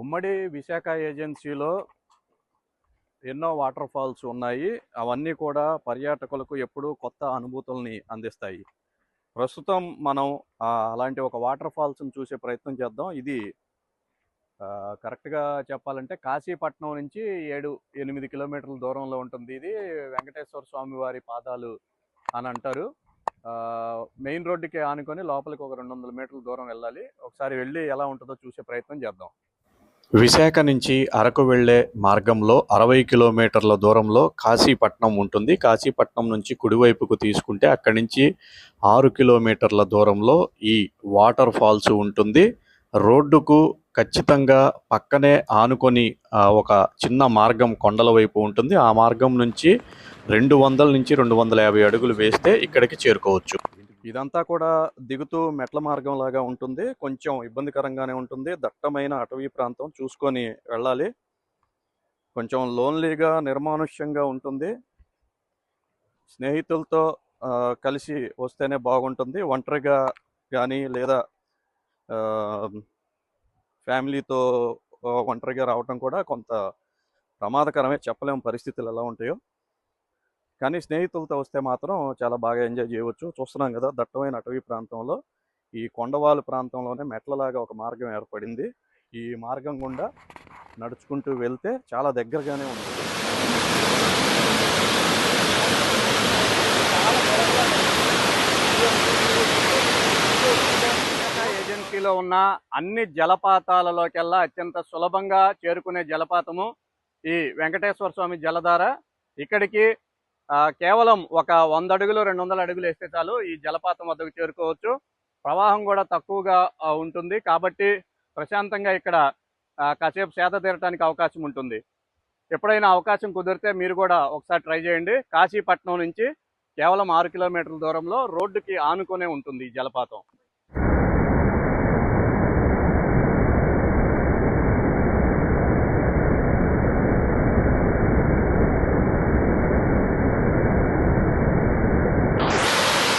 ఉమ్మడి విశాఖ ఏజెన్సీలో ఎన్నో వాటర్ ఫాల్స్ ఉన్నాయి. అవన్నీ కూడా పర్యాటకులకు ఎప్పుడూ కొత్త అనుభూతుల్ని అందిస్తాయి. ప్రస్తుతం మనం అలాంటి ఒక వాటర్ ఫాల్స్ని చూసే ప్రయత్నం చేద్దాం. ఇది కరెక్ట్గా చెప్పాలంటే కాశీపట్నం నుంచి ఏడు ఎనిమిది కిలోమీటర్ల దూరంలో ఉంటుంది. ఇది వెంకటేశ్వర స్వామి వారి పాదాలు అని అంటారు. మెయిన్ రోడ్డుకి ఆనుకొని లోపలికి ఒక రెండు వందల మీటర్ల దూరం వెళ్ళాలి. ఒకసారి వెళ్ళి ఎలా ఉంటుందో చూసే ప్రయత్నం చేద్దాం. విశాఖ నుంచి అరకు వెళ్ళే మార్గంలో అరవై కిలోమీటర్ల దూరంలో కాశీపట్నం ఉంటుంది. కాశీపట్నం నుంచి కుడివైపుకు తీసుకుంటే అక్కడి నుంచి ఆరు కిలోమీటర్ల దూరంలో ఈ వాటర్ ఫాల్స్ ఉంటుంది. రోడ్డుకు ఖచ్చితంగా పక్కనే ఆనుకొని ఒక చిన్న మార్గం కొండల వైపు ఉంటుంది. ఆ మార్గం నుంచి రెండు వందల నుంచి రెండు వందల యాభై అడుగులు వేస్తే ఇక్కడికి చేరుకోవచ్చు. ఇదంతా కూడా దిగుతూ మెట్ల మార్గం లాగా ఉంటుంది. కొంచెం ఇబ్బందికరంగానే ఉంటుంది. దట్టమైన అటవీ ప్రాంతం చూసుకొని వెళ్ళాలి. కొంచెం లోన్లీగా నిర్మానుష్యంగా ఉంటుంది. స్నేహితులతో కలిసి వస్తేనే బాగుంటుంది. ఒంటరిగా కానీ లేదా ఫ్యామిలీతో ఒంటరిగా రావటం కూడా కొంత ప్రమాదకరమే. చెప్పలేము పరిస్థితులు ఎలా ఉంటాయో. కానీ స్నేహితులతో వస్తే మాత్రం చాలా బాగా ఎంజాయ్ చేయవచ్చు. చూస్తున్నాం కదా దట్టమైన అటవీ ప్రాంతంలో ఈ కొండవాలు ప్రాంతంలోనే మెట్లలాగా ఒక మార్గం ఏర్పడింది. ఈ మార్గం గుండా నడుచుకుంటూ వెళ్తే చాలా దగ్గరగానే ఉంటుంది ఏజెన్సీలో ఉన్న అన్ని జలపాతాలలోకెల్లా అత్యంత సులభంగా చేరుకునే జలపాతము ఈ వెంకటేశ్వర స్వామి జలధార. ఇక్కడికి కేవలం ఒక వంద అడుగులు రెండు వందల అడుగులు వేస్తే చాలు ఈ జలపాతం వద్దకు చేరుకోవచ్చు. ప్రవాహం కూడా తక్కువగా ఉంటుంది. కాబట్టి ప్రశాంతంగా ఇక్కడ కాసేపు సేద తీరటానికి అవకాశం ఉంటుంది. ఎప్పుడైనా అవకాశం కుదిరితే మీరు కూడా ఒకసారి ట్రై చేయండి. కాశీపట్నం నుంచి కేవలం ఆరు కిలోమీటర్ల దూరంలో రోడ్డుకి ఆనుకునే ఉంటుంది ఈ జలపాతం.